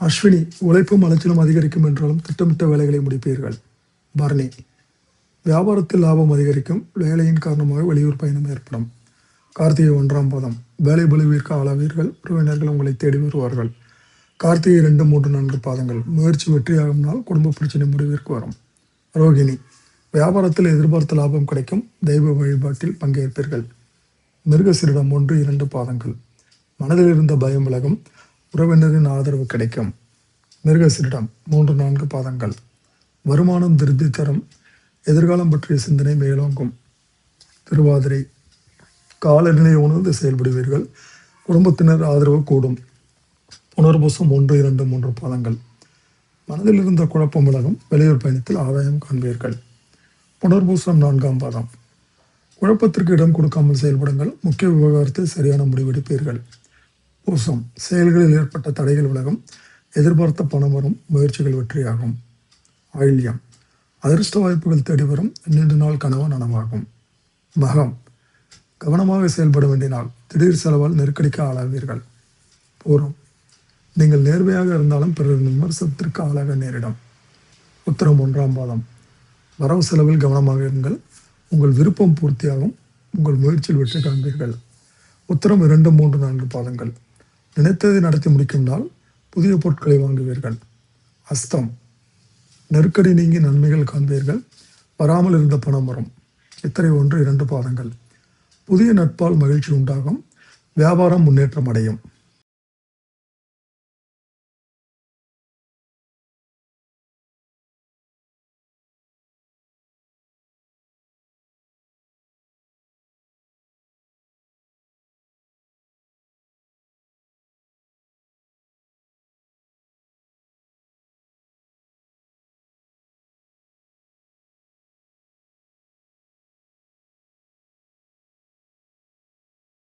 அஸ்வினி உழைப்பும் அலைச்சலும் அதிகரிக்கும் என்றாலும் திட்டமிட்ட வேலைகளை முடிப்பீர்கள். பரணி வியாபாரத்தில் லாபம் அதிகரிக்கும். வேலையின் காரணமாக வெளியூர் பயணம் ஏற்படும். கார்த்திகை ஒன்றாம் பாதம். வேலை பலுவிற்கு ஆளாவீர்கள். உறவினர்கள் உங்களை தேடி வருவார்கள். கார்த்திகை ரெண்டு மூன்று நான்கு பாதங்கள். முயற்சி வெற்றியாகும் நாள் குடும்ப பிரச்சனை முடிவிற்கு வரும். ரோகிணி வியாபாரத்தில் எதிர்பார்த்த லாபம் கிடைக்கும். தெய்வ வழிபாட்டில் பங்கேற்பீர்கள். மிருகசிரிடம் ஒன்று இரண்டு பாதங்கள். மனதில் இருந்த பயம் விலகும். உறவினரின் ஆதரவு கிடைக்கும். மிருகசிரிடம் மூன்று நான்கு பாதங்கள். வருமானம் திருப்தி தரும். எதிர்காலம் பற்றிய சிந்தனை மேலோங்கும். திருவாதிரை காலநிலையை உணர்ந்து செயல்படுவீர்கள். குடும்பத்தினர் ஆதரவு கூடும். புனர்பூசம் ஒன்று இரண்டு மூன்று பாதங்கள். மனதில் இருந்த குழப்பம் விலகும். வெளியூர் பயணத்தில் ஆதாயம் காண்பீர்கள். புனர்பூசம் நான்காம் பாதம். குழப்பத்திற்கு இடம் கொடுக்காமல் செயல்படுங்கள். முக்கிய விவகாரத்தில் சரியான முடிவெடுப்பீர்கள். பூசம் செயல்களில் ஏற்பட்ட தடைகள் விலகும் எதிர்பார்த்த பணம் வரும் முயற்சிகள் வெற்றியாகும். ஆயில்யம் அதிர்ஷ்ட வாய்ப்புகள் தேடி வரும் நீண்ட நாள் கனவு நனவாகும். மகம். கவனமாக செயல்பட வேண்டிய நாள். திடீர் செலவால் நெருக்கடிக்கு ஆளாவீர்கள். பூரம் நீங்கள் நேர்மையாக இருந்தாலும் பிறர் விமர்சனத்திற்கு ஆளாக நேரிடும். உத்தரம் ஒன்றாம் பாதம். வரவு செலவில் கவனமாக இருங்கள். உங்கள் விருப்பம் பூர்த்தியாகும். உங்கள் முயற்சியில் வெற்றி காண்பீர்கள். உத்தரம் இரண்டு மூன்று நான்கு பாதங்கள். நினைத்ததை நடத்தி முடிக்கும் நாள் புதிய பொருட்களை வாங்குவீர்கள். அஸ்தம். நெருக்கடி நீங்கி நன்மைகள் காண்பீர்கள். வராமல் இருந்த பணம் வரும். இத்தனை ஒன்று இரண்டு பாதங்கள். புதிய நட்பால் மகிழ்ச்சி உண்டாகும். வியாபாரம் முன்னேற்றம் அடையும்.